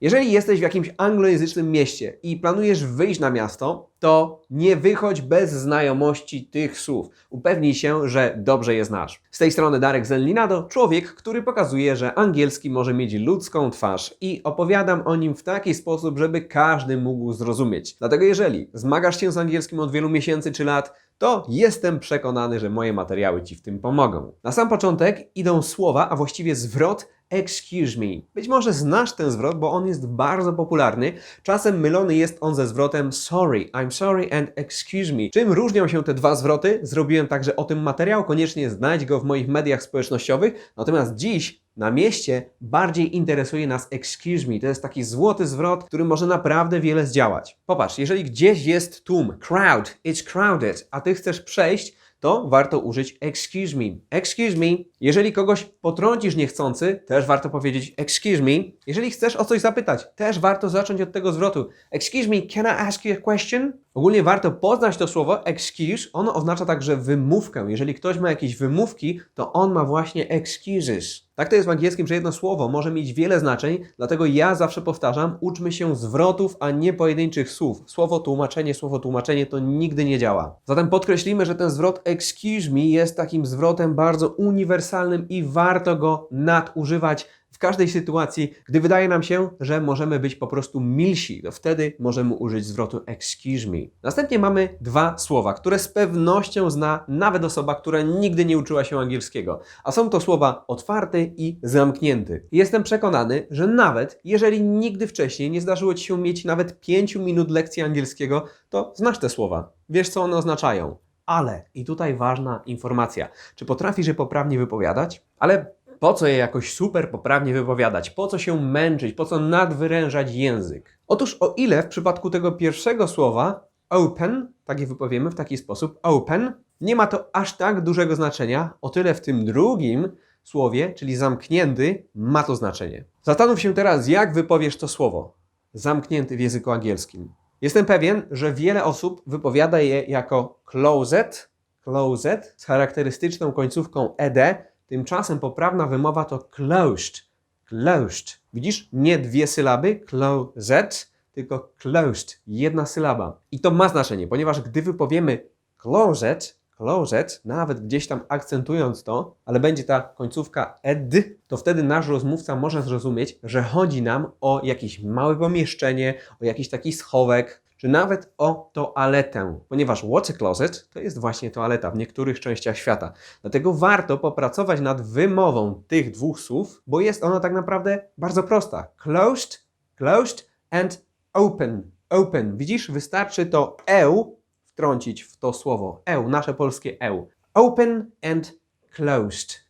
Jeżeli jesteś w jakimś anglojęzycznym mieście i planujesz wyjść na miasto, to nie wychodź bez znajomości tych słów. Upewnij się, że dobrze je znasz. Z tej strony Darek Zenlinado, człowiek, który pokazuje, że angielski może mieć ludzką twarz i opowiadam o nim w taki sposób, żeby każdy mógł zrozumieć. Dlatego jeżeli zmagasz się z angielskim od wielu miesięcy czy lat, to jestem przekonany, że moje materiały Ci w tym pomogą. Na sam początek idą słowa, a właściwie zwrot excuse me. Być może znasz ten zwrot, bo on jest bardzo popularny. Czasem mylony jest on ze zwrotem sorry, I'm sorry and excuse me. Czym różnią się te dwa zwroty? Zrobiłem także o tym materiał, koniecznie znajdź go w moich mediach społecznościowych. Natomiast dziś na mieście bardziej interesuje nas excuse me. To jest taki złoty zwrot, który może naprawdę wiele zdziałać. Popatrz, jeżeli gdzieś jest tłum, crowd, it's crowded, a ty chcesz przejść, to warto użyć excuse me. Excuse me. Jeżeli kogoś potrącisz niechcący, też warto powiedzieć excuse me. Jeżeli chcesz o coś zapytać, też warto zacząć od tego zwrotu. Excuse me, can I ask you a question? Ogólnie warto poznać to słowo excuse. Ono oznacza także wymówkę. Jeżeli ktoś ma jakieś wymówki, to on ma właśnie excuses. Tak to jest w angielskim, że jedno słowo może mieć wiele znaczeń, dlatego ja zawsze powtarzam, uczmy się zwrotów, a nie pojedynczych słów. Słowo tłumaczenie, słowo tłumaczenie to nigdy nie działa. Zatem podkreślimy, że ten zwrot excuse me jest takim zwrotem bardzo uniwersalnym i warto go nadużywać w każdej sytuacji, gdy wydaje nam się, że możemy być po prostu milsi, to wtedy możemy użyć zwrotu excuse me. Następnie mamy dwa słowa, które z pewnością zna nawet osoba, która nigdy nie uczyła się angielskiego, a są to słowa otwarty i zamknięty. Jestem przekonany, że nawet jeżeli nigdy wcześniej nie zdarzyło Ci się mieć nawet 5 minut lekcji angielskiego, to znasz te słowa. Wiesz, co one oznaczają. Ale, i tutaj ważna informacja, czy potrafisz je poprawnie wypowiadać? Ale po co je jakoś super poprawnie wypowiadać? Po co się męczyć? Po co nadwyrężać język? Otóż o ile w przypadku tego pierwszego słowa open, tak je wypowiemy w taki sposób, open, nie ma to aż tak dużego znaczenia, o tyle w tym drugim słowie, czyli zamknięty, ma to znaczenie. Zastanów się teraz, jak wypowiesz to słowo. Zamknięty w języku angielskim. Jestem pewien, że wiele osób wypowiada je jako closet, closet z charakterystyczną końcówką ed, tymczasem poprawna wymowa to closed, closed. Widzisz? Nie dwie sylaby, closet, tylko closed, jedna sylaba. I to ma znaczenie, ponieważ gdy wypowiemy closet, closet, nawet gdzieś tam akcentując to, ale będzie ta końcówka ed, to wtedy nasz rozmówca może zrozumieć, że chodzi nam o jakieś małe pomieszczenie, o jakiś taki schowek, czy nawet o toaletę, ponieważ water closet to jest właśnie toaleta w niektórych częściach świata. Dlatego warto popracować nad wymową tych dwóch słów, bo jest ona tak naprawdę bardzo prosta. Closed, closed and open, open. Widzisz, wystarczy to eł wtrącić w to słowo. Eł, nasze polskie eł. Open and closed.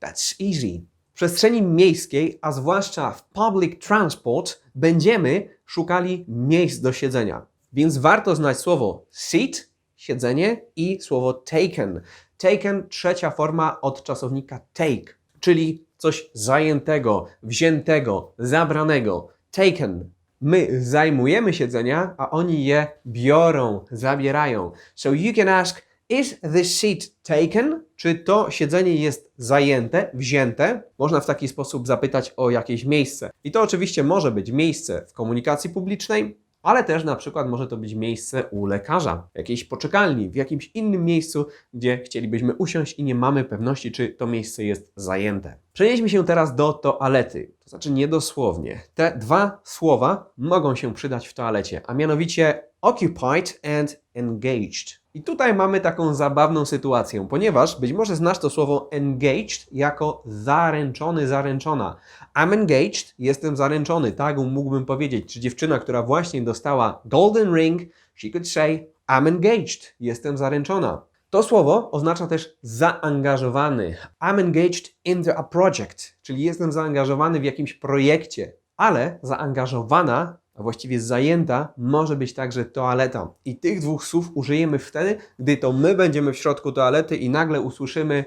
That's easy. W przestrzeni miejskiej, a zwłaszcza w public transport, będziemy szukali miejsc do siedzenia. Więc warto znać słowo seat, siedzenie i słowo taken. Taken, trzecia forma od czasownika take, czyli coś zajętego, wziętego, zabranego. Taken. My zajmujemy siedzenia, a oni je biorą, zabierają. So you can ask, is the seat taken? Czy to siedzenie jest zajęte, wzięte? Można w taki sposób zapytać o jakieś miejsce. I to oczywiście może być miejsce w komunikacji publicznej, ale też na przykład może to być miejsce u lekarza, w jakiejś poczekalni, w jakimś innym miejscu, gdzie chcielibyśmy usiąść i nie mamy pewności, czy to miejsce jest zajęte. Przenieśmy się teraz do toalety, to znaczy niedosłownie. Te dwa słowa mogą się przydać w toalecie, a mianowicie occupied and engaged. I tutaj mamy taką zabawną sytuację, ponieważ być może znasz to słowo engaged jako zaręczony, zaręczona. I'm engaged, jestem zaręczony, tak mógłbym powiedzieć. Czy dziewczyna, która właśnie dostała golden ring, she could say I'm engaged, jestem zaręczona. To słowo oznacza też zaangażowany. I'm engaged into a project, czyli jestem zaangażowany w jakimś projekcie. Ale zaangażowana, a właściwie zajęta, może być także toaleta. I tych dwóch słów użyjemy wtedy, gdy to my będziemy w środku toalety i nagle usłyszymy,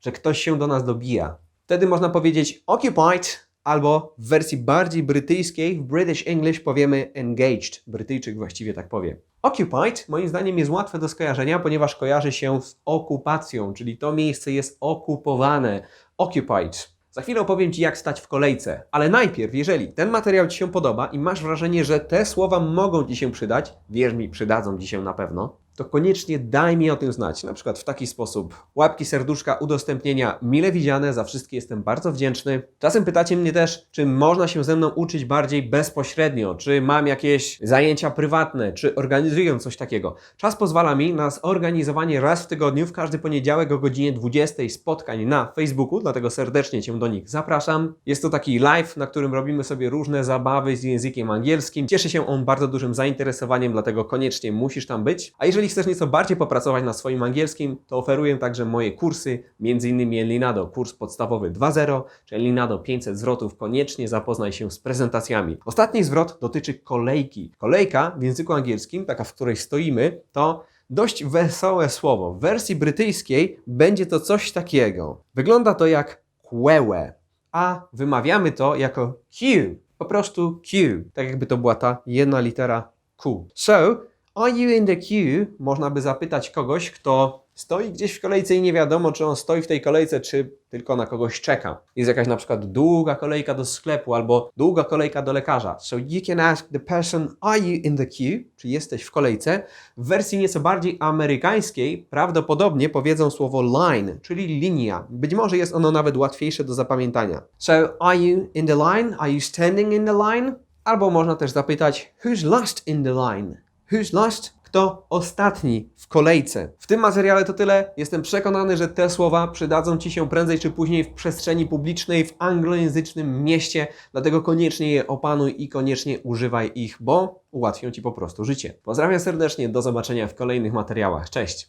że ktoś się do nas dobija. Wtedy można powiedzieć occupied, albo w wersji bardziej brytyjskiej, w British English powiemy engaged. Brytyjczyk właściwie tak powie. Occupied moim zdaniem jest łatwe do skojarzenia, ponieważ kojarzy się z okupacją, czyli to miejsce jest okupowane. Occupied. Za chwilę opowiem Ci, jak stać w kolejce, ale najpierw, jeżeli ten materiał Ci się podoba i masz wrażenie, że te słowa mogą Ci się przydać, wierz mi, przydadzą Ci się na pewno, to koniecznie daj mi o tym znać. Na przykład w taki sposób. Łapki, serduszka, udostępnienia mile widziane, za wszystkie jestem bardzo wdzięczny. Czasem pytacie mnie też, czy można się ze mną uczyć bardziej bezpośrednio, czy mam jakieś zajęcia prywatne, czy organizuję coś takiego. Czas pozwala mi na zorganizowanie raz w tygodniu, w każdy poniedziałek o godzinie 20 spotkań na Facebooku, dlatego serdecznie Cię do nich zapraszam. Jest to taki live, na którym robimy sobie różne zabawy z językiem angielskim. Cieszy się on bardzo dużym zainteresowaniem, dlatego koniecznie musisz tam być. A jeżeli chcesz nieco bardziej popracować nad swoim angielskim, to oferuję także moje kursy, m.in. Elinado, kurs podstawowy 2.0, czy Elinado 500 zwrotów. Koniecznie zapoznaj się z prezentacjami. Ostatni zwrot dotyczy kolejki. Kolejka w języku angielskim, taka w której stoimy, to dość wesołe słowo. W wersji brytyjskiej będzie to coś takiego. Wygląda to jak kłełe, a wymawiamy to jako Q. Po prostu Q, tak jakby to była ta jedna litera Q. So, are you in the queue? Można by zapytać kogoś, kto stoi gdzieś w kolejce i nie wiadomo, czy on stoi w tej kolejce, czy tylko na kogoś czeka. Jest jakaś na przykład długa kolejka do sklepu albo długa kolejka do lekarza. So you can ask the person, are you in the queue? Czy jesteś w kolejce? W wersji nieco bardziej amerykańskiej prawdopodobnie powiedzą słowo line, czyli linia. Być może jest ono nawet łatwiejsze do zapamiętania. So are you in the line? Are you standing in the line? Albo można też zapytać, who's last in the line? Who's? Kto ostatni w kolejce? W tym materiale to tyle. Jestem przekonany, że te słowa przydadzą Ci się prędzej czy później w przestrzeni publicznej w anglojęzycznym mieście, dlatego koniecznie je opanuj i koniecznie używaj ich, bo ułatwią Ci po prostu życie. Pozdrawiam serdecznie, do zobaczenia w kolejnych materiałach. Cześć!